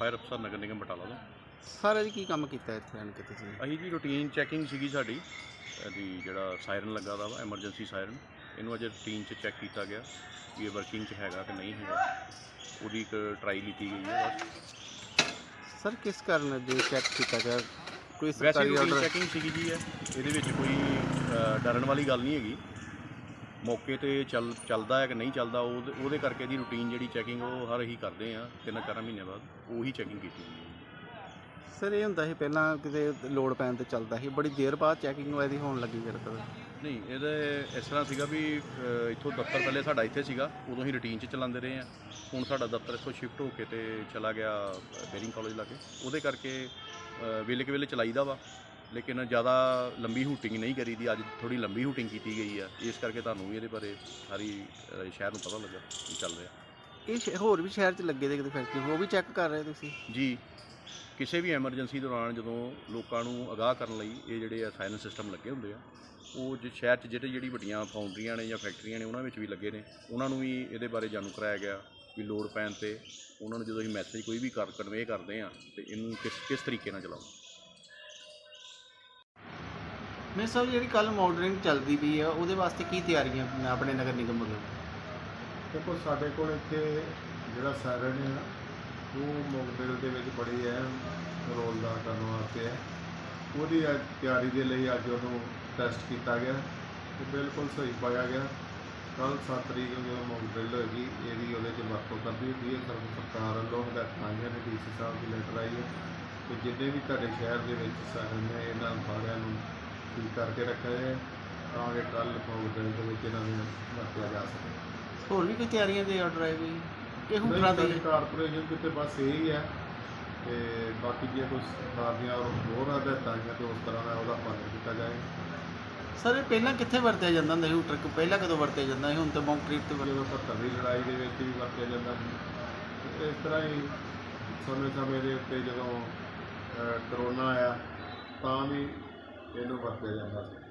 Fire ਅਫਸਰ ਨਗਰ ਨਿਗਮ ਬਟਾਲਾ ਤੋਂ। ਸਾਰਾ ਜੀ ਕੀ ਕੰਮ ਕੀਤਾ ਇੱਥੇ ਆਣ ਕੇ ਤੁਸੀਂ? ਅਸੀਂ ਜੀ ਰੂਟੀਨ ਚੈਕਿੰਗ ਸੀਗੀ ਸਾਡੀ। ਇਹਦੀ ਜਿਹੜਾ ਸਾਇਰਨ ਲੱਗਾ ਦਾ ਵਾ ਐਮਰਜੈਂਸੀ ਸਾਇਰਨ ਇਹਨੂੰ ਅਜੇ ਰੂਟੀਨ ਚ ਚੈੱਕ ਕੀਤਾ ਗਿਆ ਵੀ ਇਹ ਵਰਕਿੰਗ ਚ ਹੈਗਾ ਕਿ ਨਹੀਂ ਹੈਗਾ। ਉਹਦੀ ਇੱਕ ਟਰਾਈ ਲਿੱਤੀ ਗਈ ਹੈ ਬਸ। ਸਰ ਕਿਸ ਕਾਰਨ ਜੇ ਚੈੱਕ ਕੀਤਾ ਗਿਆ? ਕੋਈ ਵੈਸੇ ਸਰਕਾਰੀ ਰੂਟੀਨ ਆਰਡਰ ਚੈਕਿੰਗ ਸੀਗੀ ਜੀ ਇਹ। ਇਹਦੇ ਵਿੱਚ ਕੋਈ ਅ, ਡਰਨ ਵਾਲੀ ਗੱਲ ਨਹੀਂ ਹੈਗੀ। ਮੌਕੇ ਤੇ ਚੱਲ ਚੱਲਦਾ ਹੈ ਕਿ ਨਹੀਂ ਚੱਲਦਾ ਉਹਦੇ ਉਹਦੇ ਕਰਕੇ ਦੀ ਰੂਟੀਨ ਜਿਹੜੀ ਚੈਕਿੰਗ ਉਹ ਹਰ ਹੀ ਕਰਦੇ ਆ ਤਿੰਨ ਚਾਰ ਮਹੀਨੇ ਬਾਅਦ ਉਹੀ ਚੈਕਿੰਗ ਕੀਤੀ ਗਈ ਹੈ। ਸਰ ਇਹ ਹੁੰਦਾ ਸੀ ਪਹਿਲਾਂ ਕਿਤੇ ਲੋਡ ਪੈਣ ਤੇ ਚੱਲਦਾ ਸੀ ਬੜੀ ਦੇਰ ਬਾਅਦ ਚੈਕਿੰਗ ਇਹਦੀ ਹੋਣ ਲੱਗੀ ਫਿਰ ਕਦੇ ਨਹੀਂ ਇਹਦੇ ਇਸ ਤਰ੍ਹਾਂ ਸੀਗਾ ਵੀ ਅ, ਇੱਥੋਂ ਦਫ਼ਤਰ ਪਹਿਲੇ ਸਾਡਾ ਇੱਥੇ ਸੀਗਾ ਉਦੋਂ ਹੀ ਰੂਟੀਨ 'ਚ ਚਲਾਉਂਦੇ ਰਹੇ ਆ। ਹੁਣ ਸਾਡਾ ਦਫ਼ਤਰ ਇੱਥੋਂ ਸ਼ਿਫਟ ਹੋ ਕੇ ਤੇ ਚਲਾ ਗਿਆ ਬੇਰਿੰਗ ਕਾਲਜ ਲਾਗੇ ਉਹਦੇ ਕਰਕੇ ਅ, ਵੇਲੇ ਕੁ ਵੇਲੇ ਚਲਾਈਦਾ ਵਾ। ਲੇਕਿਨ ਜ਼ਿਆਦਾ ਲੰਬੀ ਹੂਟਿੰਗ ਨਹੀਂ ਕਰੀਦੀ ਅੱਜ ਥੋੜੀ ਲੰਬੀ ਹੂਟਿੰਗ ਕੀਤੀ ਗਈ ਆ। ਇਸ ਕਰਕੇ ਤੁਹਾਨੂੰ ਵੀ ਇਹਦੇ ਬਾਰੇ ਸਾਰੀ ਅ, ਸ਼ਹਿਰ ਨੂੰ ਪਤਾ ਲੱਗਾ ਕੀ ਚੱਲ ਰਿਹਾ। ਇਹ ਸ਼ਹਿ- ਹੋਰ ਵੀ ਸ਼ਹਿਰ 'ਚ ਲੱਗੇ ਦੇ ਕਿਤੇ ਫੈਕਟਰੀ ਉਹ ਵੀ ਚੈੱਕ ਕਰ ਰਹੇ ਤੁਸੀਂ? ਜੀ ਕਿਸੇ ਵੀ ਐਮਰਜੈਂਸੀ ਦੌਰਾਨ ਜਦੋਂ ਲੋਕਾਂ ਨੂੰ ਅਗਾਹ ਕਰਨ ਲਈ ਇਹ ਜਿਹੜੇ ਆ ਸਾਇਰਨ ਸਿਸਟਮ ਲੱਗੇ ਹੁੰਦੇ ਆ ਉਹ ਜੇ ਸ਼ਹਿਰ 'ਚ ਜਿਹੜੇ ਜਿਹੜੀ ਵੱਡੀਆਂ ਫਾਊਂਡਰੀਆਂ ਨੇ ਜਾਂ ਫੈਕਟਰੀਆਂ ਨੇ ਉਹਨਾਂ ਵਿੱਚ ਵੀ ਲੱਗੇ ਨੇ। ਉਹਨਾਂ ਨੂੰ ਵੀ ਇਹਦੇ ਬਾਰੇ ਜਾਣੂ ਕਰਾਇਆ ਗਿਆ ਵੀ ਲੋਡ ਪੈਣ ਤੇ ਉਹਨਾਂ ਨੂੰ ਜਦੋਂ ਅਸੀਂ ਮੈਸੇਜ ਕੋਈ ਵੀ ਕਰ ਕਨਵੇ ਕਰਦੇ ਆ ਤੇ ਇਹਨੂੰ ਕਿਸ ਕਿਸ ਤਰੀਕੇ ਨਾਲ ਚਲਾਓ। ਮੈਂ ਸਭ ਜਿਹੜੀ ਕੱਲ ਮਾਡਲਿੰਗ ਚੱਲਦੀ ਪਈ ਆ, ਉਹਦੇ ਵਾਸਤੇ ਕੀ ਤਿਆਰੀਆਂ ਆਪਣੇ ਨਗਰ ਨਿਗਮ ਵੱਲੋਂ? ਦੇਖੋ, ਸਾਡੇ ਕੋਲ ਇੱਥੇ ਜਿਹੜਾ ਸਾਇਰਨ ਹੈ ਉਹ ਮੋਕਟੇਲ ਦੇ ਵਿੱਚ ਬੜੀ ਅਹਿਮ ਰੋਲ ਦਾ ਕਰਨ ਵਾਸਤੇ ਹੈ ਉਹਦੀ ਅੱਜ ਤਿਆਰੀ ਦੇ ਲਈ ਅੱਜ ਉਹਨੂੰ ਟੈਸਟ ਕੀਤਾ ਗਿਆ ਤੇ ਬਿਲਕੁਲ ਸਹੀ ਪਾਇਆ ਗਿਆ। ਕੱਲ 7 ਤਰੀਕ ਨੂੰ ਜਦੋਂ ਮੋਕਟੇਲ ਹੋਏਗੀ, ਇਹਦੀ ਉਹਦੇ 'ਚ ਵਰਤੋਂ ਕਰਦੀ ਹੁੰਦੀ ਹੈ। ਸਰਵ ਸਰਕਾਰ ਵੱਲੋਂ ਹਦਾਇਤਾਂ ਆਈਆਂ ਨੇ, ਡੀਸੀ ਸਾਹਿਬ ਦੀ ਲੈਟਰ ਆਈ ਹੈ। ਤੇ ਜਿੰਨੇ ਵੀ ਤੁਹਾਡੇ ਸ਼ਹਿਰ ਦੇ ਵਿੱਚ ਸਾਇਰਨ ਨੇ ਠੀਕ ਕਰਕੇ ਰੱਖਿਆ ਜਾਏ ਤਾਂ ਕਿ ਕੱਲ ਮੋਕਟੇਲ ਦੇ ਵਿੱਚ ਇਹਨਾਂ ਨੂੰ ਵਰਤਿਆ ਜਾ ਸਕੇ। ਹੋਰ ਵੀ ਕੋਈ ਤਿਆਰੀਆਂ ਦੇ ਆਰਡਰ ਆਏ ਕੋਈ? ਕਿ ਨਹੀਂ ਹੁਕਰਾਂ ਦੇ ਕਾਰਪੋਰੇਸ਼ਨ ਕਿਤੇ ਬਸ ਇਹ ਹੀ ਹੈ ਤੇ ਬਾਕੀ ਜੇ ਕੋਈ ਸਰਕਾਰ ਦੀਆਂ ਹੋਰ ਹਦਾਇਤਾਂ ਆਈਆਂ ਤੇ ਉਸ ਤਰ੍ਹਾਂ ਦਾ ਉਹਦਾ ਪਾਲਣ ਕੀਤਾ ਜਾਏ। ਸਰ ਇਹ ਪਹਿਲਾਂ ਕਿੱਥੇ ਵਰਤਿਆ ਜਾਂਦਾ ਹੁੰਦਾ ਸੀ ਹੂਟਰ ਕੋ ਪਹਿਲਾਂ ਕਦੋਂ ਵਰਤਿਆ ਜਾਂਦਾ ਸੀ? ਹੁਣ ਤਾਂ ਕੰਕਰੀਟ ਤੇ ਜਦੋਂ ਪੱਤਰ ਦੀ ਲੜਾਈ ਦੇ ਵਿੱਚ ਵੀ ਵਰਤਿਆ ਜਾਂਦਾ ਸੀ। ਤੇ ਇਸ ਤਰ੍ਹਾਂ ਹੀ ਸਮੇਂ ਸਮੇਂ ਦੇ ਉੱਤੇ ਜਦੋਂ ਕਰੋਨਾ ਆਇਆ ਤਾਂ ਵੀ ਇਹਨੂੰ ਵਰਤਿਆ ਜਾਂਦਾ ਸੀ